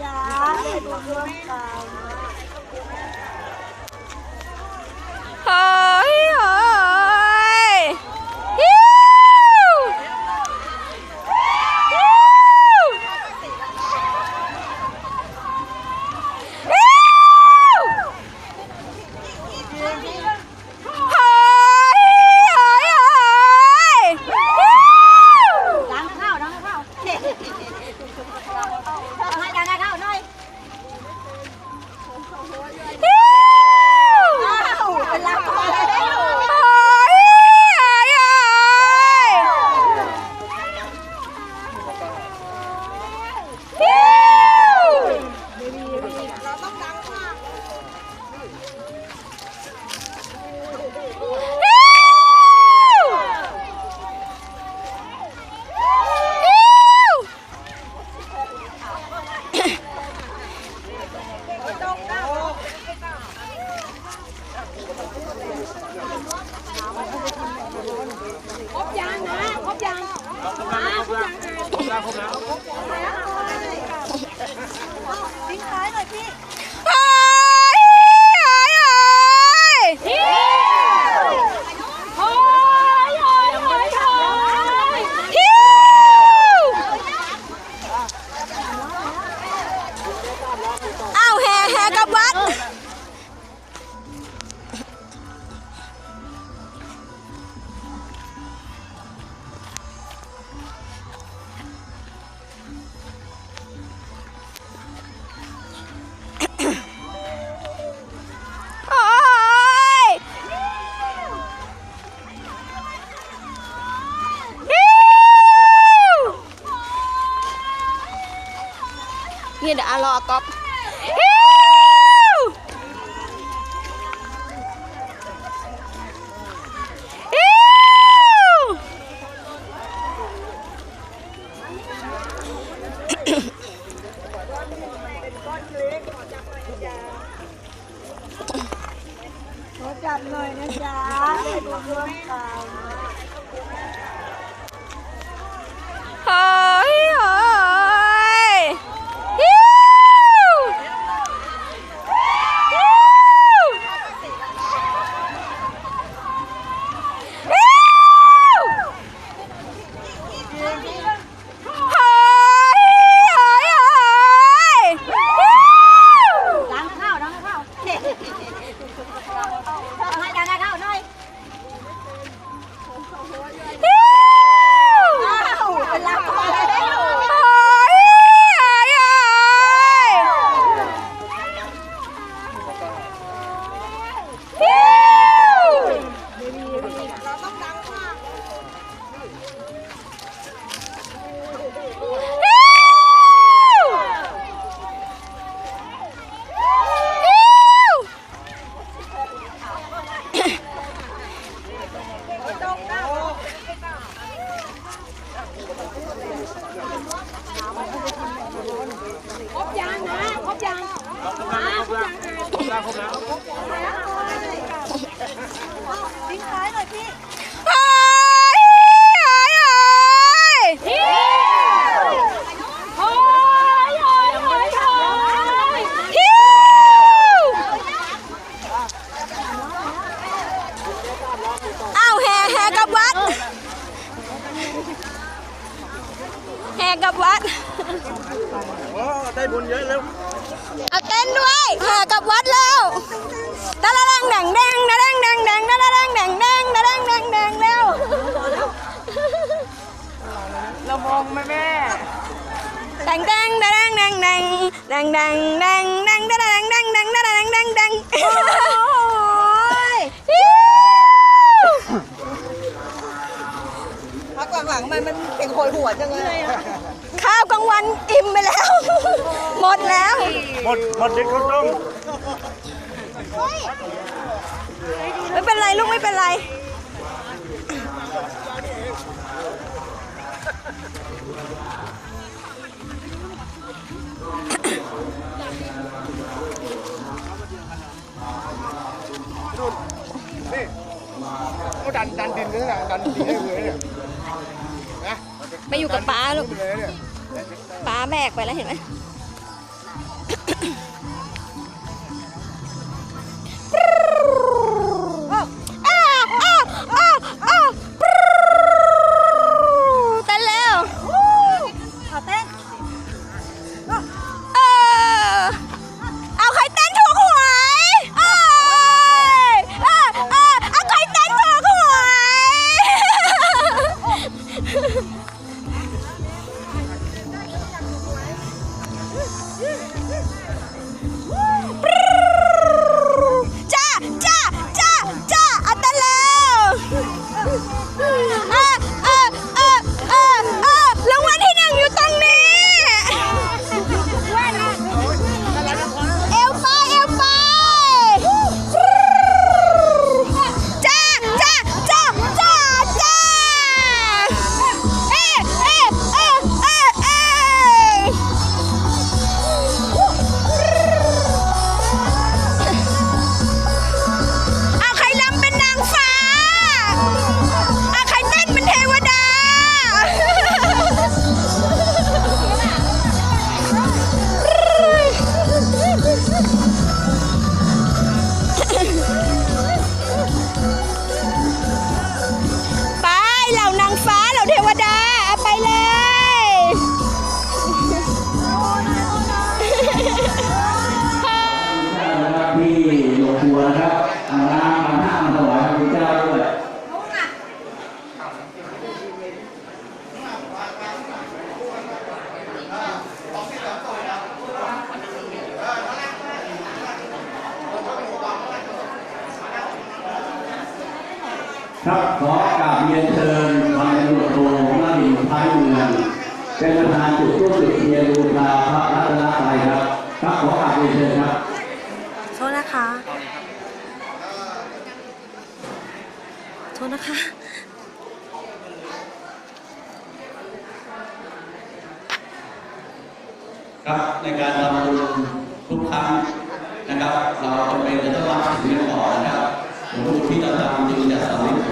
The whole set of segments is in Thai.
จ๊ะได้บุญร่วมกัน ao hè hè các bạn nghe đã lo cọp จับหน่อยนะจ๊ะได้บุญร่วมกัน เฮ้ยเฮ้ยฮิวฮิวฮิวเฮ้ยเฮ้ยเฮ้ยฮิว ดังเข้าดังเข้าให้ดังเข้าหน่อย ฮิว อ้าวเป็นลำคอแล้ว เฮ้ยเฮ้ยเฮ้ยฮิว ฮิวฮิว ครบยังนะครบยังมาครบยัง ครบแล้วทิ้งท้ายหน่อยพี่ เฮ้ยเฮ้ยเฮ้ย โอ้ยโอ้ยโอ้ยโอ้ย ฮิวอ้าวแห่แห่กลับวัด แห่กลับวัด โอ้ได้บุญเยอะแล้ว เอาเต้นด้วยแห่กลับวัดแล้วตะละลังแดงแดงตะละลังแดงแดงตะละลังแดงแดงตะละลังแดงแดงแล้ว เรามองแม่แม่ แดงแดงตะละลังแดงแดงแดงแดงแดงแดงตะละลังแดงแดงตะละลังแดงดงฮิวพักหลังๆมันมันเสียงโหยหัวจังเลยข้าวกลางวันอิ่มไปแล้ว หมดแล้ว หมดหมดเด็กเขาต้มไม่เป็นไรลูกไม่เป็นไร นี่เขาดันดันดินนี่นะดันดินให้เลยเนี่ยนะไม่อยู่กับป้าลูกเลยเนี่ย ป้าแบกไปแล้วเห็นไหม ขอกราบเรียนเชิญพันตำรวจโทนรินทร์ท้ายเมืองเป็นประธานจุดร่วมจุดเทียนบูชาพระรัตนตรัยครับครับขอกราบเรียนเชิญครับโทษนะคะโทษนะคะครับในการทำบุญทุกครั้งนะครับ เราจำเป็นจะต้องรับสิ่งนี้ก่อนนะครับผลบุญที่เราทำจึงจะสำเร็จผล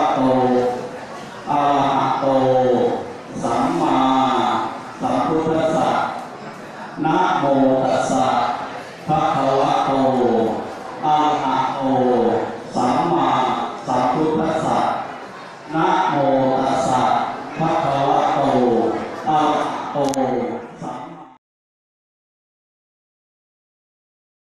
โต อะระหะโต